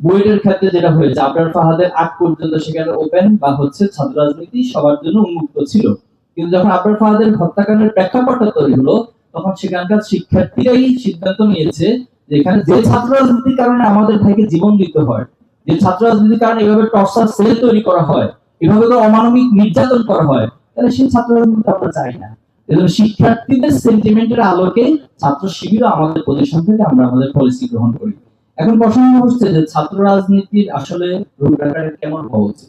বুয়েটের ক্ষেত্রে যেটা হয়েছে আপনার ফাহাদের আগ পর্যন্ত সেখানে ওপেন বা হচ্ছে ছাত্র রাজনীতি সবার জন্য উন্মুক্ত ছিল। কিন্তু যখন আপনার ফাহাদের হত্যাকাণ্ডের প্রেক্ষাপটটা তৈরি হলো, তখন সেখানকার শিক্ষার্থীরাই সিদ্ধান্ত নিয়েছে যে এখানে যে ছাত্র রাজনীতির কারণে আমাদের ভাইকে জীবন দিতে হয়, যে ছাত্র রাজনীতির কারণে এভাবে টর্চার সেল তৈরি করা হয়, এভাবে তো অমানবিক নির্যাতন করা হয়, তাহলে সেই ছাত্র রাজনীতি আমরা চাই না। এজন্য শিক্ষার্থীদের সেন্টিমেন্টের আলোকে ছাত্র শিবিরও আমাদের প্রতিষ্ঠান থেকে আমরা আমাদের পলিসি গ্রহণ করি। এখন প্রশ্ন হচ্ছে যে ছাত্র রাজনীতির আসলে রূপরেখাটা কেমন হওয়া উচিত?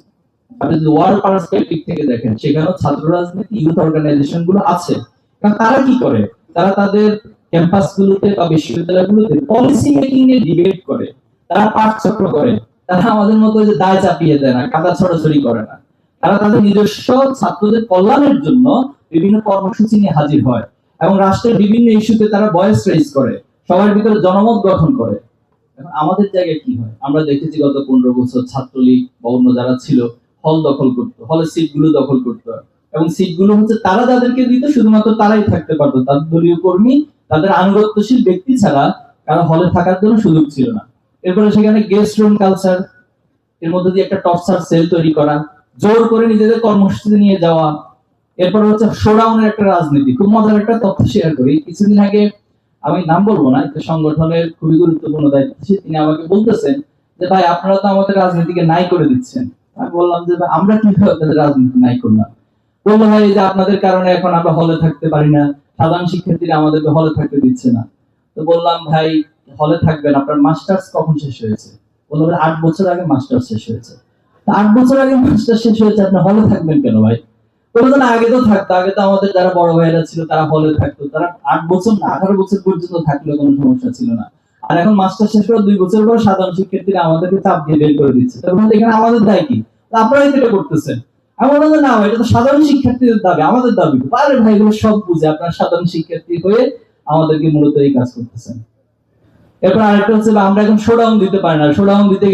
আপনি যদি ওয়ার্ল্ড পার্সপেক্টিভ থেকে দেখেন, সেখানেও ছাত্র রাজনীতি ইউথ অর্গানাইজেশনগুলো আছে। কারণ তারা কি করে? তারা তাদের ক্যাম্পাস গুলোতে বা বিশ্ববিদ্যালয়গুলোতে পলিসি মেকিং নিয়ে ডিবেট করে। তারা পাঠচক্র করে। তারা আমাদের মতো যে দায় চাপিয়ে দেয় না, কাদা ছড়াছড়ি করে না। তারা তাদের নিজস্ব ছাত্রদের কল্যাণের জন্য বিভিন্ন কর্মসূচি নিয়ে হাজির হয়। এবং রাষ্ট্রের বিভিন্ন ইস্যুতে তারা ভয়েস রেজ করে। সবার ভিতরে জনমত গঠন করে। এখন আমাদের জায়গায় কি হয়? আমরা দেখেছি গত পনেরো বছর ছাত্রলীগ বা অন্য যারা ছিল, হল দখল করতো, হলের সিটগুলো দখল করতো। এবং সিটগুলো হচ্ছে তারা যাদেরকে দিত, শুধুমাত্র তারাই থাকতে পারতো। তাদের দলীয় কর্মী, তাদের আনুগত্যশীল ব্যক্তি ছাড়া কারও হলে থাকার জন্য সুযোগ ছিল না। এরপরে সেখানে গেস্ট রুম কালচার এর মধ্যে দিয়ে একটা টর্চার সেল তৈরি করা, জোর করে নিজেদের কর্মসূচিতে নিয়ে যাওয়া। এরপর হচ্ছে শোডাউনের একটা রাজনীতি। খুব মজার একটা তথ্য শেয়ার করি। কিছুদিন আগে আমি নাম বলব না একটা সংগঠনের খুবই গুরুত্বপূর্ণ দায়িত্ব। তিনি আমাকে বলতেছেন যে ভাই আপনারা তো আমাদের রাজনীতিকে নাই করে দিচ্ছেন। আমি বললাম যে আমরা কীভাবে আপনাদের রাজনীতি নাই করলাম? বলল ভাই যে আপনাদের কারণে এখন আমরা হলে থাকতে পারি না সাধারণ শিক্ষার্থীরা আমাদেরকে হলে থাকতে দিচ্ছে না। তো বললাম ভাই হলে থাকবেন আপনার মাস্টার্স কখন শেষ হয়েছে? বলল ভাই, আট বছর আগে মাস্টার্স শেষ হয়েছে। আট বছর আগে মাস্টার্স শেষ হয়েছে আপনি হলে থাকবেন কেন ভাই? বলল আগে তো থাকতো, আগে তো আমাদের যারা বড় ছিল তারা হলে থাকতো। তারা আট বছর না, আঠারো বছর পর্যন্ত থাকলেও কোনো সমস্যা ছিল না। আর এখন মাস্টার শেষ করে দুই বছর পর সাধারণ শিক্ষার্থীরা আমাদেরকে চাপ দিয়ে বের করে দিচ্ছে। তখন এখানে আমাদের দায় কি? আপনারাই এটা করতেছেন। আমি বললাম না, এটা তো সাধারণ শিক্ষার্থীদের দাবি, আমাদের দাবি। আরে ভাই, এগুলো সব বুঝে আপনার সাধারণ শিক্ষার্থী হয়ে আমাদেরকে মূলত এই কাজ করতেছেন। এরপর আরেকটা হচ্ছে, আমরা এখন শোডাউন দিতে পারি না। শোডাউন দিতে